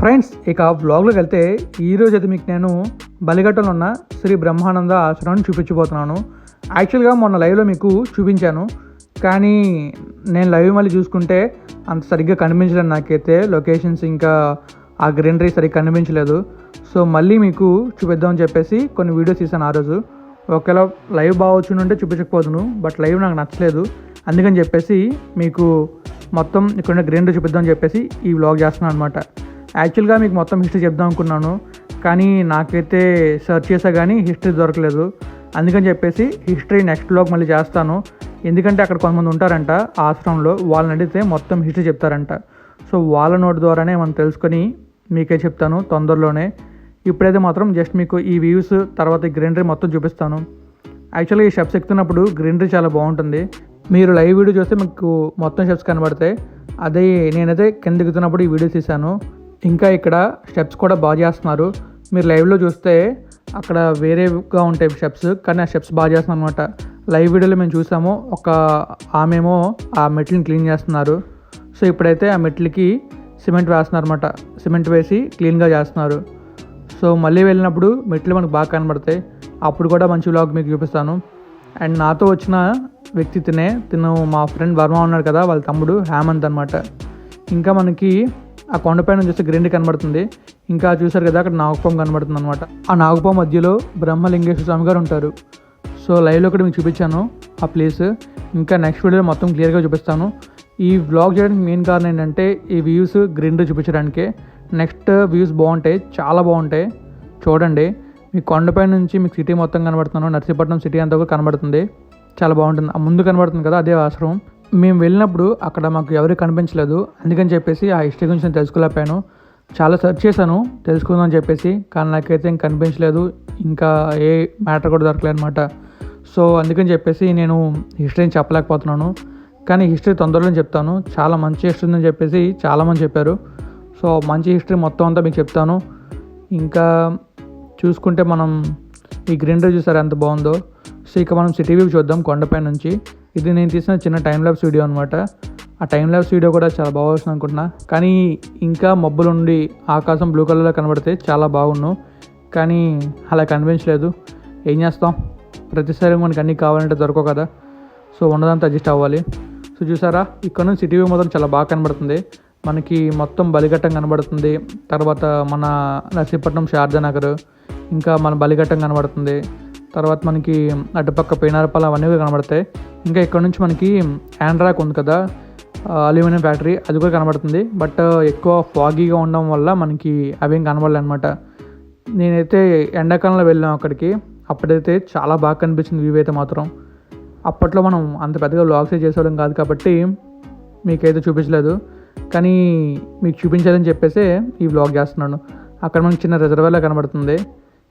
Friends ఇక బ్లాగ్లోకి వెళ్తే ఈరోజు అయితే మీకు నేను బలిగట్టలో ఉన్న శ్రీ బ్రహ్మానంద ఆశ్రమాన్ని చూపించబోతున్నాను. యాక్చువల్గా మొన్న లైవ్లో మీకు చూపించాను. కానీ నేను లైవ్ మళ్ళీ చూసుకుంటే అంత సరిగ్గా కనిపించలేదు నాకైతే. లొకేషన్స్ ఇంకా ఆ గ్రీనరీ సరిగ్గా కనిపించలేదు. సో మళ్ళీ మీకు చూపిద్దామని చెప్పేసి కొన్ని వీడియోస్ తీసాను ఆ రోజు. ఒకవేళ లైవ్ బాగా ఉంటే చూపించకపోదును బట్ లైవ్ నాకు నచ్చలేదు. అందుకని చెప్పేసి మీకు మొత్తం ఇక్కడ గ్రీనరీ చూపిద్దామని చెప్పేసి ఈ వ్లాగ్ చేస్తున్నాను అనమాట యాక్చువల్గా మీకు మొత్తం హిస్టరీ చెప్దాం అనుకున్నాను కానీ నాకైతే సెర్చ్ చేసా కానీ హిస్టరీ దొరకలేదు. అందుకని చెప్పేసి హిస్టరీ నెక్స్ట్ బ్లాగ్ మళ్ళీ చేస్తాను. ఎందుకంటే అక్కడ కొంతమంది ఉంటారంట ఆశ్రమంలో వాళ్ళని అడిగితే మొత్తం హిస్టరీ చెప్తారంట. సో వాళ్ళ నోటి ద్వారానే మనం తెలుసుకొని మీకే చెప్తాను తొందరలోనే. ఇప్పుడైతే మాత్రం జస్ట్ మీకు ఈ వ్యూస్ తర్వాత గ్రీనరీ మొత్తం చూపిస్తాను. యాక్చువల్గా ఈ షెప్స్ ఎక్కుతున్నప్పుడు గ్రీనరీ చాలా బాగుంటుంది. మీరు లైవ్ వీడియో చూస్తే మీకు మొత్తం షెప్స్ కనబడతాయి. అదే నేనైతే కింద ఎక్కుతున్నప్పుడు ఈ వీడియో తీశాను. ఇంకా ఇక్కడ స్టెప్స్ కూడా బాగా చేస్తున్నారు. మీరు లైవ్లో చూస్తే అక్కడ వేరేగా ఉంటాయి స్టెప్స్ కానీ ఆ స్టెప్స్ బాగా చేస్తున్నారు అనమాట లైవ్ వీడియోలో మేము చూసాము ఒక ఆమెమో ఆ మెట్లని క్లీన్ చేస్తున్నారు. సో ఇప్పుడైతే ఆ మెట్లకి సిమెంట్ వేస్తున్నారు అనమాట సిమెంట్ వేసి క్లీన్గా చేస్తున్నారు. సో మళ్ళీ వెళ్ళినప్పుడు మెట్లు మనకు బాగా కనబడతాయి. అప్పుడు కూడా మంచి వ్లాగ్ మీకు చూపిస్తాను. అండ్ నాతో వచ్చిన వ్యక్తి తినే తిను మా ఫ్రెండ్ వర్మ ఉన్నాడు కదా వాళ్ళ తమ్ముడు హేమంత్ అనమాట ఇంకా మనకి ఆ కొండపైన చూస్తే గ్రీనరీ కనబడుతుంది. ఇంకా చూసారు కదా అక్కడ నాగపాం కనబడుతుంది అనమాట ఆ నాగపాం మధ్యలో బ్రహ్మలింగేశ్వర స్వామి గారు ఉంటారు. సో లైవ్లో కూడా మీకు చూపించాను ఆ ప్లేస్. ఇంకా నెక్స్ట్ వీడియో మొత్తం క్లియర్గా చూపిస్తాను. ఈ వ్లాగ్ చేయడానికి మెయిన్ కారణం ఏంటంటే ఈ వ్యూస్ గ్రీనరీ చూపించడానికే. నెక్స్ట్ వ్యూస్ బాగుంటాయి చాలా బాగుంటాయి. చూడండి మీ కొండపై నుంచి మీకు సిటీ మొత్తం కనబడుతున్నాను. నర్సీపట్నం సిటీ అంతా కూడా కనబడుతుంది. చాలా బాగుంటుంది. ఆ ముందు కనబడుతుంది కదా అదే ఆశ్రమం. మేము వెళ్ళినప్పుడు అక్కడ మాకు ఎవరు కనిపించలేదు. అందుకని చెప్పేసి ఆ హిస్టరీ గురించి నేను తెలుసుకోలేకపోయాను. చాలా సెర్చ్ చేశాను తెలుసుకుందాం చెప్పేసి కానీ నాకైతే ఇంక కనిపించలేదు. ఇంకా ఏ మ్యాటర్ కూడా దొరకలేదు అనమాట సో అందుకని చెప్పేసి నేను హిస్టరీని చెప్పలేకపోతున్నాను. కానీ హిస్టరీ తొందరలో చెప్తాను. చాలా మంచి హిస్టరీ ఉందని చెప్పేసి చాలామంది చెప్పారు. సో మంచి హిస్టరీ మొత్తం అంతా మీకు చెప్తాను. ఇంకా చూసుకుంటే మనం ఈ గ్రీనరీ చూసారు ఎంత బాగుందో. సో ఇక మనం సిటీ వ్యూ చూద్దాం కొండపై నుంచి. ఇది నేను తీసిన చిన్న టైం ల్యాబ్స్ వీడియో అనమాట ఆ టైం ల్యాబ్స్ వీడియో కూడా చాలా బాగా వస్తుంది అనుకుంటున్నా. కానీ ఇంకా మబ్బులు ఉండి ఆకాశం బ్లూ కలర్లో కనబడితే చాలా బాగున్నావు కానీ అలా కనిపించలేదు. ఏం చేస్తాం? ప్రతిసారి మనకి అన్నీ కావాలంటే దొరకవు కదా. సో ఉన్నదంతా అడ్జస్ట్ అవ్వాలి. సో చూసారా? ఇక్కడ నుంచి సిటీ వ్యూ మొత్తం చాలా బాగా కనబడుతుంది. మనకి మొత్తం బలిఘట్టం కనబడుతుంది. తర్వాత మన నర్సీపట్నం శారదానగర్ ఇంకా మన బలిఘట్టం కనబడుతుంది. తర్వాత మనకి అటుపక్క పేనారపాల అవన్నీ కనబడతాయి. ఇంకా ఇక్కడ నుంచి మనకి ఆండ్రాక్ ఉంది కదా అల్యూమినియం ఫ్యాక్టరీ అది కూడా కనబడుతుంది. బట్ ఎక్కువ ఫాగీగా ఉండడం వల్ల మనకి అవేం కనబడలే అనమాట నేనైతే ఎండాకాలంలో వెళ్ళాం అక్కడికి అప్పుడైతే చాలా బాగా కనిపించింది వ్యూ అయితే మాత్రం. అప్పట్లో మనం అంత పెద్దగా వ్లాగ్స్ చేసేవాళ్ళం కాదు కాబట్టి మీకైతే చూపించలేదు. కానీ మీకు చూపించాలని చెప్పేసి ఈ వ్లాగ్ చేస్తున్నాను. అక్కడ మనకి చిన్న రిజర్వేలా కనబడుతుంది.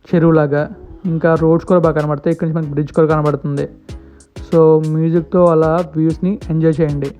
చెరువులాగా. ఇంకా రోడ్స్ కూడా బాగా కనబడతాయి. ఇక్కడ నుంచి మనకి బ్రిడ్జ్ కూడా కనబడుతుంది. సో మ్యూజిక్తో అలా వ్యూస్ని ఎంజాయ్ చేయండి.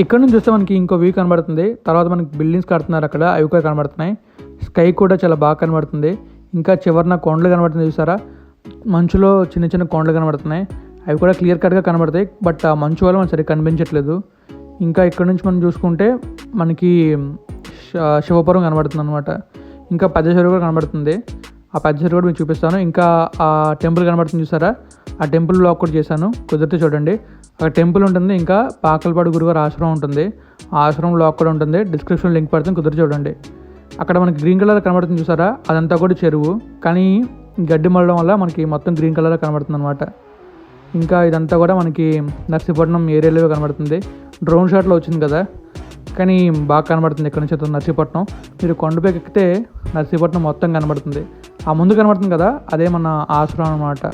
ఇక్కడ నుంచి చూస్తే మనకి ఇంకో వ్యూ కనబడుతుంది. తర్వాత మనకి బిల్డింగ్స్ కడుతున్నారు అక్కడ అవి కూడా కనబడుతున్నాయి. స్కై కూడా చాలా బాగా కనబడుతుంది. ఇంకా చివరిన కొండలు కనబడుతుంది చూసారా? మంచులో చిన్న చిన్న కొండలు కనబడుతున్నాయి. అవి కూడా క్లియర్ కట్గా కనబడతాయి. బట్ ఆ మంచు వల్ల మనకి సరిగ్గా కనిపించట్లేదు. ఇంకా ఇక్కడ నుంచి మనం చూసుకుంటే మనకి శివపురం కనబడుతుంది అనమాట ఇంకా పెద్ద చెరువు కూడా కనబడుతుంది. ఆ పెద్ద చెరువు కూడా మీకు చూపిస్తాను. ఇంకా ఆ టెంపుల్ కనబడుతుంది చూసారా? ఆ టెంపుల్ బ్లాక్ కూడా చేశాను. కుదిరితే చూడండి. ఒక టెంపుల్ ఉంటుంది ఇంకా పాకలపాడు గురుగారు ఆశ్రమం ఉంటుంది. ఆ ఆశ్రమం బ్లాక్ కూడా ఉంటుంది. డిస్క్రిప్షన్ లింక్ పడుతుంది కుదిరి చూడండి. అక్కడ మనకి గ్రీన్ కలర్ కనబడుతుంది చూసారా? అదంతా కూడా చెరువు. కానీ గడ్డి మళ్ళడం వల్ల మనకి మొత్తం గ్రీన్ కలర్ కనబడుతుంది అనమాట ఇంకా ఇదంతా కూడా మనకి నర్సీపట్నం ఏరియాలో కనబడుతుంది. డ్రోన్ షాట్లో వచ్చింది కదా. కానీ బాగా కనబడుతుంది ఇక్కడ నుంచి నర్సీపట్నం. మీరు కొండపైకి ఎక్కితే నర్సీపట్నం మొత్తం కనబడుతుంది. ఆ ముందు కనబడుతుంది కదా అదే మన ఆశ్రమం అనమాట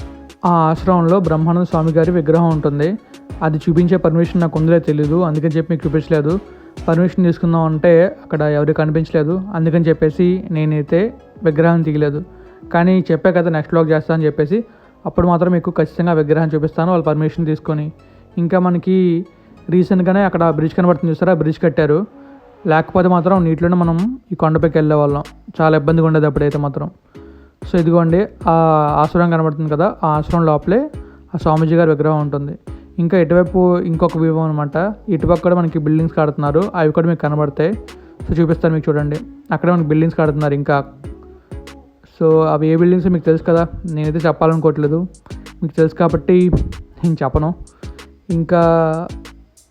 ఆ ఆశ్రమంలో బ్రహ్మానంద స్వామి గారి విగ్రహం ఉంటుంది. అది చూపించే పర్మిషన్ నాకు ఉందిలే తెలీదు. అందుకని చెప్పి మీకు చూపించలేదు. పర్మిషన్ తీసుకుందాం అంటే అక్కడ ఎవరికి కనిపించలేదు. అందుకని చెప్పేసి నేనైతే విగ్రహం తీయలేదు. కానీ చెప్పే కదా నెక్స్ట్ బ్లాగ్ చేస్తా అని చెప్పేసి అప్పుడు మాత్రం మీకు ఖచ్చితంగా విగ్రహం చూపిస్తాను వాళ్ళు పర్మిషన్ తీసుకొని. ఇంకా మనకి రీసెంట్గానే అక్కడ బ్రిడ్జ్ కనబడుతుంది చూస్తారా బ్రిడ్జ్ కట్టారు. లేకపోతే మాత్రం నీటిలోనే మనం ఈ కొండపైకి వెళ్ళే వాళ్ళం. చాలా ఇబ్బందిగా ఉండేది అప్పుడైతే మాత్రం. సో ఇదిగోండి ఆ ఆశ్రమం కనబడుతుంది కదా ఆ ఆశ్రమం లోపలే ఆ స్వామీజీ గారి విగ్రహం ఉంటుంది. ఇంకా ఇటువైపు ఇంకొక వ్యూ అనమాట ఇటుపక్క కూడా మనకి బిల్డింగ్స్ కడుతున్నారు. అవి కూడా మీకు కనబడతాయి. సో చూపిస్తాను మీకు చూడండి. అక్కడ మనకి బిల్డింగ్స్ కడుతున్నారు ఇంకా. సో అవి ఏ బిల్డింగ్స్ మీకు తెలుసు కదా? నేనైతే చెప్పాలనుకోవట్లేదు. మీకు తెలుసు కాబట్టి నేను చెప్పను. ఇంకా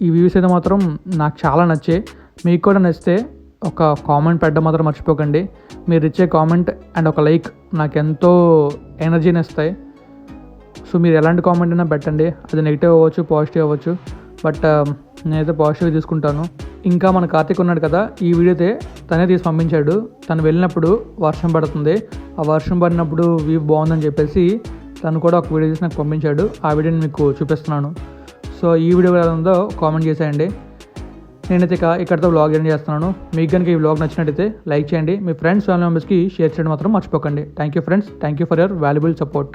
ఈ వ్యూస్ అయితే మాత్రం నాకు చాలా నచ్చాయి. మీకు కూడా నచ్చితే ఒక కామెంట్ పెట్టడం మాత్రం మర్చిపోకండి. మీరు ఇచ్చే కామెంట్ అండ్ ఒక లైక్ నాకు ఎంతో ఎనర్జీని ఇస్తాయి సో మీరు ఎలాంటి కామెంట్ అయినా పెట్టండి. అది నెగిటివ్ అవ్వచ్చు పాజిటివ్ అవ్వచ్చు. బట్ నేనైతే పాజిటివ్ తీసుకుంటాను. ఇంకా మన కార్తీక్ ఉన్నాడు కదా ఈ వీడియో అయితే తనే తీసి పంపించాడు. తను వెళ్ళినప్పుడు వర్షం పడుతుంది. ఆ వర్షం పడినప్పుడు వ్యూ బాగుందని చెప్పేసి తను కూడా ఒక వీడియో తీసి నాకు పంపించాడు. ఆ వీడియోని మీకు చూపిస్తున్నాను. సో ఈ వీడియో ఎలా ఉందో కామెంట్ చేసేయండి. నేనైతే ఇక ఇక్కడితో బ్లాగ్ ఎండ్ చేస్తున్నాను. మీకు కనుక ఈ బ్లాగ్ నచ్చినట్టయితే లైక్ చేయండి. మీ ఫ్రెండ్స్ ఫ్యామిలీ మెంబర్స్కి షేర్ చేయడం మాత్రం మర్చిపోకండి. Thank you friends thank you for your valuable support